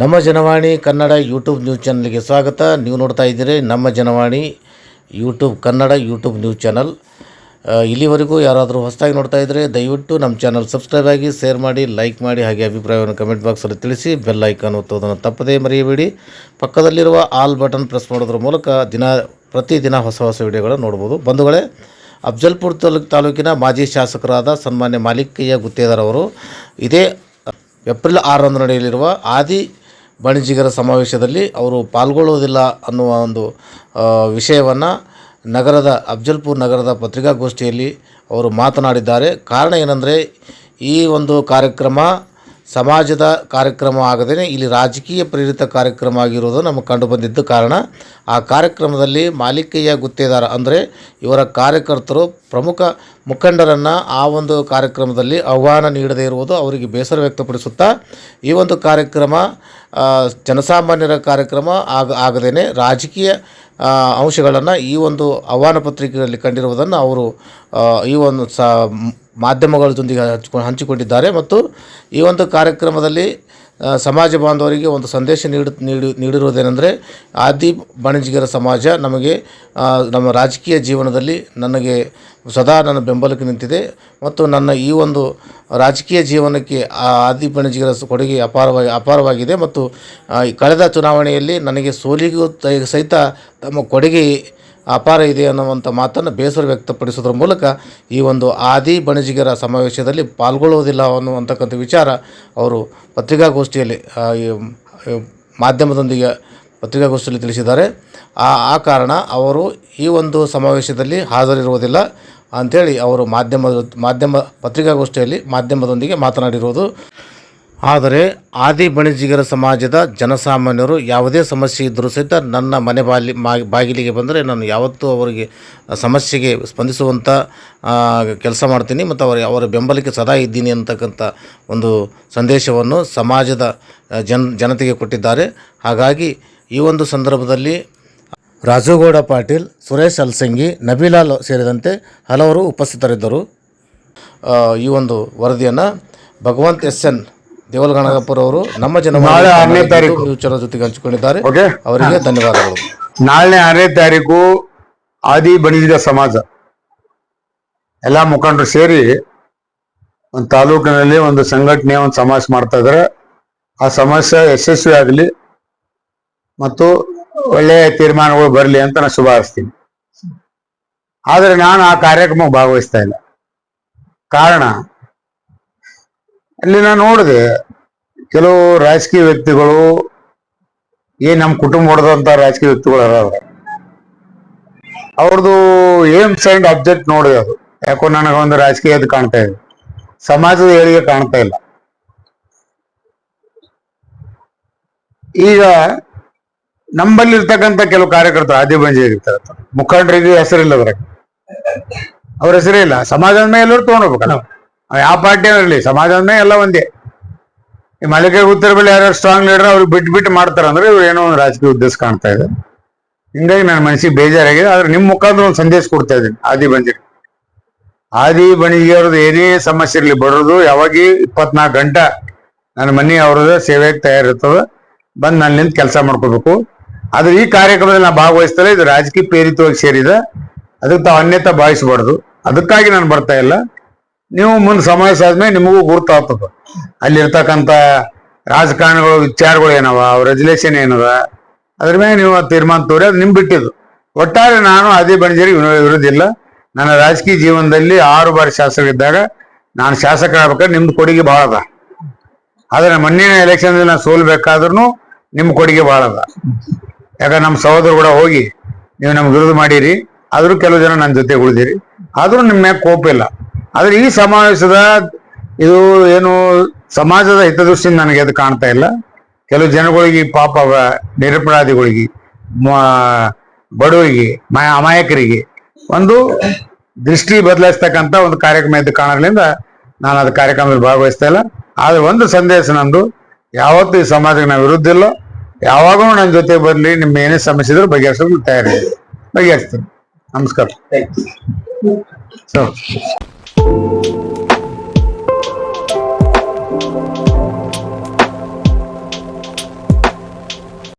ನಮ್ಮ Janavani Kannada YouTube news ಚಾನಲ್ಗೆ ಸ್ವಾಗತ. ನೀವು ನೋಡ್ತಾ ಇದ್ದೀರಿ ನಮ್ಮ Janavani YouTube Kannada YouTube news channel. ಇಲ್ಲಿವರೆಗೂ ಯಾರಾದರೂ ಹೊಸದಾಗಿ ನೋಡ್ತಾ ಇದ್ದರೆ ದಯವಿಟ್ಟು ನಮ್ಮ ಚಾನಲ್ ಸಬ್ಸ್ಕ್ರೈಬ್ ಆಗಿ, ಶೇರ್ ಮಾಡಿ, ಲೈಕ್ ಮಾಡಿ ಹಾಗೆ ಅಭಿಪ್ರಾಯವನ್ನು ಕಮೆಂಟ್ ಬಾಕ್ಸಲ್ಲಿ ತಿಳಿಸಿ, ಬೆಲ್ ಐಕಾನ್ ಒತ್ತುವುದನ್ನು ತಪ್ಪದೇ ಮರೆಯಬೇಡಿ. ಪಕ್ಕದಲ್ಲಿರುವ ಆಲ್ ಬಟನ್ ಪ್ರೆಸ್ ಮಾಡೋದ್ರ ಮೂಲಕ ದಿನ, ಪ್ರತಿದಿನ ಹೊಸ ಹೊಸ ವಿಡಿಯೋಗಳನ್ನು ನೋಡ್ಬೋದು. ಬಂಧುಗಳೇ, ಅಫ್ಜಲ್ಪುರ ತಾಲೂಕ್, ತಾಲೂಕಿನ ಮಾಜಿ ಶಾಸಕರಾದ ಸನ್ಮಾನ್ಯ ಮಾಲಿಕಯ್ಯ ಗುತ್ತೇದಾರ್ ಅವರು ಇದೇ ಏಪ್ರಿಲ್ ಆರರಂದು ನಡೆಯಲಿರುವ ಆದಿ ವಾಣಿಜ್ಯಿಗರ ಸಮಾವೇಶದಲ್ಲಿ ಅವರು ಪಾಲ್ಗೊಳ್ಳುವುದಿಲ್ಲ ಅನ್ನುವ ಒಂದು ವಿಷಯವನ್ನು ನಗರದ, ಅಫ್ಜಲ್ಪುರ್ ನಗರದ ಪತ್ರಿಕಾಗೋಷ್ಠಿಯಲ್ಲಿ ಅವರು ಮಾತನಾಡಿದ್ದಾರೆ. ಕಾರಣ ಏನಂದರೆ ಈ ಒಂದು ಕಾರ್ಯಕ್ರಮ ಸಮಾಜದ ಕಾರ್ಯಕ್ರಮ ಆಗದೇ ಇಲ್ಲಿ ರಾಜಕೀಯ ಪ್ರೇರಿತ ಕಾರ್ಯಕ್ರಮ ಆಗಿರೋದು ನಮಗೆ ಕಂಡುಬಂದಿದ್ದು ಕಾರಣ ಆ ಕಾರ್ಯಕ್ರಮದಲ್ಲಿ ಮಾಲಿಕಯ್ಯ ಗುತ್ತೇದಾರ ಅಂದರೆ ಇವರ ಕಾರ್ಯಕರ್ತರು ಪ್ರಮುಖ ಮುಖಂಡರನ್ನು ಆ ಒಂದು ಕಾರ್ಯಕ್ರಮದಲ್ಲಿ ಆಹ್ವಾನ ನೀಡದೇ ಇರುವುದು ಅವರಿಗೆ ಬೇಸರ ವ್ಯಕ್ತಪಡಿಸುತ್ತಾ ಈ ಒಂದು ಕಾರ್ಯಕ್ರಮ ಜನಸಾಮಾನ್ಯರ ಕಾರ್ಯಕ್ರಮ ಆಗ ಆಗದೇ ರಾಜಕೀಯ ಅಂಶಗಳನ್ನು ಈ ಒಂದು ಆಹ್ವಾನ ಪತ್ರಿಕೆಯಲ್ಲಿ ಕಂಡಿರುವುದನ್ನು ಅವರು ಈ ಒಂದು ಸ ಮಾಧ್ಯಮಗಳ ಹಂಚಿಕೊಂಡು ಹಂಚ್ಕೊಂಡು ಹಂಚಿಕೊಂಡಿದ್ದಾರೆ ಮತ್ತು ಈ ಒಂದು ಕಾರ್ಯಕ್ರಮದಲ್ಲಿ ಸಮಾಜ ಬಾಂಧವರಿಗೆ ಒಂದು ಸಂದೇಶ ನೀಡು, ನೀಡಿ, ನೀಡಿರುವುದೇನೆಂದರೆ, ಆದಿ ಬಣಜಿಗರ ಸಮಾಜ ನಮಗೆ ನಮ್ಮ ರಾಜಕೀಯ ಜೀವನದಲ್ಲಿ ನನಗೆ ಸದಾ ನನ್ನ ಬೆಂಬಲಕ್ಕೆ ನಿಂತಿದೆ ಮತ್ತು ನನ್ನ ಈ ಒಂದು ರಾಜಕೀಯ ಜೀವನಕ್ಕೆ ಆದಿ ಬಣಜಿಗರ ಕೊಡುಗೆ ಅಪಾರವಾಗಿ, ಅಪಾರವಾಗಿದೆ ಮತ್ತು ಕಳೆದ ಚುನಾವಣೆಯಲ್ಲಿ ನನಗೆ ಸೋಲಿಗೂ ಸಹಿತ ತಮ್ಮ ಕೊಡುಗೆ ಅಪಾರ ಇದೆ ಅನ್ನುವಂಥ ಮಾತನ್ನು ಬೇಸರ ವ್ಯಕ್ತಪಡಿಸೋದ್ರ ಮೂಲಕ ಈ ಒಂದು ಆದಿ ಬಣಜಿಗರ ಸಮಾವೇಶದಲ್ಲಿ ಪಾಲ್ಗೊಳ್ಳುವುದಿಲ್ಲ ಅನ್ನುವಂಥಕ್ಕಂಥ ವಿಚಾರ ಅವರು ಪತ್ರಿಕಾಗೋಷ್ಠಿಯಲ್ಲಿ ಮಾಧ್ಯಮದೊಂದಿಗೆ ಪತ್ರಿಕಾಗೋಷ್ಠಿಯಲ್ಲಿ ತಿಳಿಸಿದ್ದಾರೆ. ಆ ಆ ಕಾರಣ ಅವರು ಈ ಒಂದು ಸಮಾವೇಶದಲ್ಲಿ ಹಾಜರಿರುವುದಿಲ್ಲ ಅಂಥೇಳಿ ಅವರು ಮಾಧ್ಯಮದ, ಮಾಧ್ಯಮ ಪತ್ರಿಕಾಗೋಷ್ಠಿಯಲ್ಲಿ ಮಾಧ್ಯಮದೊಂದಿಗೆ ಮಾತನಾಡಿರುವುದು ಆದರೆ ಆದಿ ಬಣಿಜಿಗರ ಸಮಾಜದ ಜನಸಾಮಾನ್ಯರು ಯಾವುದೇ ಸಮಸ್ಯೆ ಇದ್ದರೂ ಸಹಿತ ನನ್ನ ಮನೆ ಬಾಲಿ ಬಾಗಿಲಿಗೆ ಬಂದರೆ ನಾನು ಯಾವತ್ತೂ ಅವರಿಗೆ ಸಮಸ್ಯೆಗೆ ಸ್ಪಂದಿಸುವಂಥ ಕೆಲಸ ಮಾಡ್ತೀನಿ ಮತ್ತು ಅವರ ಅವರ ಬೆಂಬಲಕ್ಕೆ ಸದಾ ಇದ್ದೀನಿ ಅಂತಕ್ಕಂಥ ಒಂದು ಸಂದೇಶವನ್ನು ಸಮಾಜದ ಜನ್ ಜನತೆಗೆ ಕೊಟ್ಟಿದ್ದಾರೆ. ಹಾಗಾಗಿ ಈ ಒಂದು ಸಂದರ್ಭದಲ್ಲಿ ರಾಜುಗೌಡ ಪಾಟೀಲ್, ಸುರೇಶ್ ಅಲ್ಸಂಗಿ ನಬಿಲಾಲ್ ಸೇರಿದಂತೆ ಹಲವರು ಉಪಸ್ಥಿತರಿದ್ದರು. ಈ ಒಂದು ವರದಿಯನ್ನು ಭಗವಂತ್ ಎಸ್ ಎನ್ ದೇವಲಗಣಗಪ್ಪರವರು ನಮ್ಮ ಜನ ನಾಳೆ ಆರನೇ ತಾರೀಕು. ಚಾನಲ್ ಜೊತೆಗೆ ಹಂಚಿಕೊಂಡಿದ್ದಾರೆ. ಓಕೆ ಅವರಿಗೆ ಧನ್ಯವಾದಗಳು. ನಾಳೆ ಆರನೇ ತಾರೀಕು ಆದಿ ಬಣಿಜಿಗ ಸಮಾಜ. ಎಲ್ಲಾ ಮುಖಂಡರು ಸೇರಿ ಒಂದು ತಾಲೂಕಿನಲ್ಲಿ ಒಂದು ಸಂಘಟನೆ ಒಂದು ಸಮಾಜ ಮಾಡ್ತಾ ಇದ್ರೆ. ಆ ಸಮಸ್ಯೆ ಯಶಸ್ವಿ ಆಗಲಿ ಮತ್ತು ಒಳ್ಳೆಯ ತೀರ್ಮಾನಗಳು ಬರಲಿ ಅಂತ ನಾನು ಶುಭ ಹಾರಿಸ್ತೀನಿ ಆದ್ರೆ ನಾನು ಆ ಕಾರ್ಯಕ್ರಮ ಭಾಗವಹಿಸ್ತಾ ಇಲ್ಲ. ಕಾರಣ ಅಲ್ಲಿ ನಾನು ನೋಡಿದೆ, ಕೆಲವು ರಾಜಕೀಯ ವ್ಯಕ್ತಿಗಳು ಏನ್ ನಮ್ಮ ಕುಟುಂಬ ಹೊಡೆದಂತ ರಾಜಕೀಯ ವ್ಯಕ್ತಿಗಳು ಅದಾರ ಅವ್ರದ್ದು ಏಮ್ಸ್ ಅಂಡ್ ಅಬ್ಜೆಕ್ಟ್ ನೋಡಿದೆ ಅದು. ಯಾಕೋ ನನಗೆ ಒಂದು ರಾಜಕೀಯದ ಕಾಣ್ತಾ ಇದೆ ಸಮಾಜದ ಏಳಿಗೆ ಕಾಣ್ತಾ ಇಲ್ಲ. ಈಗ ನಮ್ಮಲ್ಲಿ ಇರ್ತಕ್ಕಂಥ ಕೆಲವು ಕಾರ್ಯಕರ್ತರು, ಆದಿ ಬಂಜಿ ಇರ್ತಾರೆ ಮುಖಂಡರಿಗೆ ಹೆಸರಿಲ್ಲ ಅದ್ರಾಗ ಅವ್ರ ಹೆಸರೇ ಇಲ್ಲ. ಸಮಾಜದ ಮೇಲೆ ತಗೊಂಡೋಗ್ಬೇಕಲ್ಲ ಯಾವ ಪಾರ್ಟಿ ಇರಲಿ? ಸಮಾಜ ಎಲ್ಲ ಒಂದೇ. ಈ ಮಲ್ಲಿಕೆ ಉತ್ತರ ಬೆಳೆ ಯಾರು ಸ್ಟ್ರಾಂಗ್ ಲೀಡರ್ ಅವ್ರು ಬಿಟ್ಟು ಬಿಟ್ಟು ಮಾಡ್ತಾರೆ ಅಂದ್ರೆ ಇವ್ರು ಏನೋ ಒಂದು ರಾಜಕೀಯ ಉದ್ದೇಶ ಕಾಣ್ತಾ ಇದೆ. ಹಿಂಗಾಗಿ ನನ್ನ ಮನಸ್ಸಿಗೆ ಬೇಜಾರಾಗಿದೆ, ಆದ್ರೆ ನಿಮ್ ಮುಖಾಂತರ ಒಂದು ಸಂದೇಶ ಕೊಡ್ತಾ ಇದ್ದೀನಿ, ಆದಿ ಬಂದಿರಿ ಆದಿ ಬಣಿಗೆಯವ್ರದ್ದು ಏನೇ ಸಮಸ್ಯೆ ಇರಲಿ ಬರೋದು ಯಾವಾಗ ಇಪ್ಪತ್ನಾಲ್ಕು ಗಂಟೆ ನನ್ನ ಮನೆ ಅವ್ರದ್ದು ಸೇವೆಗೆ ತಯಾರಿರ್ತದೆ, ಬಂದು ನಾನು ನಿಂತು ಕೆಲಸ ಮಾಡ್ಕೋಬೇಕು. ಆದ್ರೆ ಈ ಕಾರ್ಯಕ್ರಮದಲ್ಲಿ ನಾನು ಭಾಗವಹಿಸ್ತಾರೆ ಇದು ರಾಜಕೀಯ ಪ್ರೇರಿತವಾಗಿ ಸೇರಿದೆ. ಅದಕ್ಕೆ ತಾವು ಅನ್ಯತಾ ಭಾವಿಸಬಾರ್ದು. ಅದಕ್ಕಾಗಿ ನಾನು ಬರ್ತಾ ಇಲ್ಲ. ನೀವು ಮುಂದೆ ಸಮಾವೇಶ ಆದ್ಮೇಲೆ ನಿಮಗೂ ಗುರುತಾಗ್ತದ. ಅಲ್ಲಿರ್ತಕ್ಕಂಥ ರಾಜಕಾರಣಿಗಳು, ವಿಚಾರಗಳು ಏನವ ರೆಜುಲೇಷನ್ ಏನದ, ಅದ್ರ ಮೇಲೆ ನೀವು ತೀರ್ಮಾನ ತೋರಿ, ಅದು ನಿಮ್ ಬಿಟ್ಟಿದ್ದು. ಒಟ್ಟಾರೆ ನಾನು ಅದೇ ಬಣಜರಿ ಇರುವುದಿಲ್ಲ ನನ್ನ ರಾಜಕೀಯ ಜೀವನದಲ್ಲಿ ಆರು ಬಾರಿ ಶಾಸಕರಿದ್ದಾಗ ನಾನು ಶಾಸಕ ಆಗ್ಬೇಕಾದ್ರೆ ನಿಮ್ದು ಕೊಡುಗೆ ಭಾಳ ಅದ. ಆದ್ರೆ ಮಣ್ಣಿನ ಎಲೆಕ್ಷನ್ ನಾನು ಸೋಲ್ಬೇಕಾದ್ರೂ ನಿಮ್ ಕೊಡುಗೆ ಭಾಳ ಅದ. ಯಾಕಂದ್ರೆ ನಮ್ಮ ಸಹೋದರ ಕೂಡ ಹೋಗಿ, ನೀವು ನಮ್ಗೆ ವಿರೋಧ ಮಾಡಿರಿ, ಆದ್ರೂ ಕೆಲವು ಜನ ನನ್ನ ಜೊತೆ ಉಳಿದಿರಿ. ಆದ್ರೂ ನಿಮ್ಮ ಮ್ಯಾಗ ಕೋಪ ಇಲ್ಲ. ಆದ್ರೆ ಈ ಸಮಾವೇಶದ ಇದು ಏನು ಸಮಾಜದ ಹಿತದೃಷ್ಟಿಯಿಂದ ನನಗೆ ಅದು ಕಾಣ್ತಾ ಇಲ್ಲ. ಕೆಲವು ಜನಗಳಿಗೆ ಪಾಪ ನಿರಪರಾಧಿಗಳಿಗೆ ಬಡವರಿಗೆ ಅಮಾಯಕರಿಗೆ ಒಂದು ದೃಷ್ಟಿ ಬದಲಾಯಿಸ್ತಕ್ಕಂಥ ಒಂದು ಕಾರ್ಯಕ್ರಮ ಇದ್ದು ಕಾಣೋದ್ರಿಂದ ನಾನು ಅದು ಕಾರ್ಯಕ್ರಮದಲ್ಲಿ ಭಾಗವಹಿಸ್ತಾ ಇಲ್ಲ. ಆದ್ರೆ ಒಂದು ಸಂದೇಶ ನಂದು ಯಾವತ್ತೂ ಈ ಸಮಾಜಕ್ಕೆ ನಾವು ವಿರುದ್ಧ ಇಲ್ಲ. ಯಾವಾಗೂ ನನ್ನ ಜೊತೆ ಬರಲಿ ನಿಮ್ಮ ಏನೇ ಸಮಸ್ಯೆ ಇದ್ರೂ ಬಗೆಹರಿಸೋಕೆ ತಯಾರಿ ಬಗೆಹರಿಸ್ತೇನೆ. ನಮಸ್ಕಾರ. So Thank you.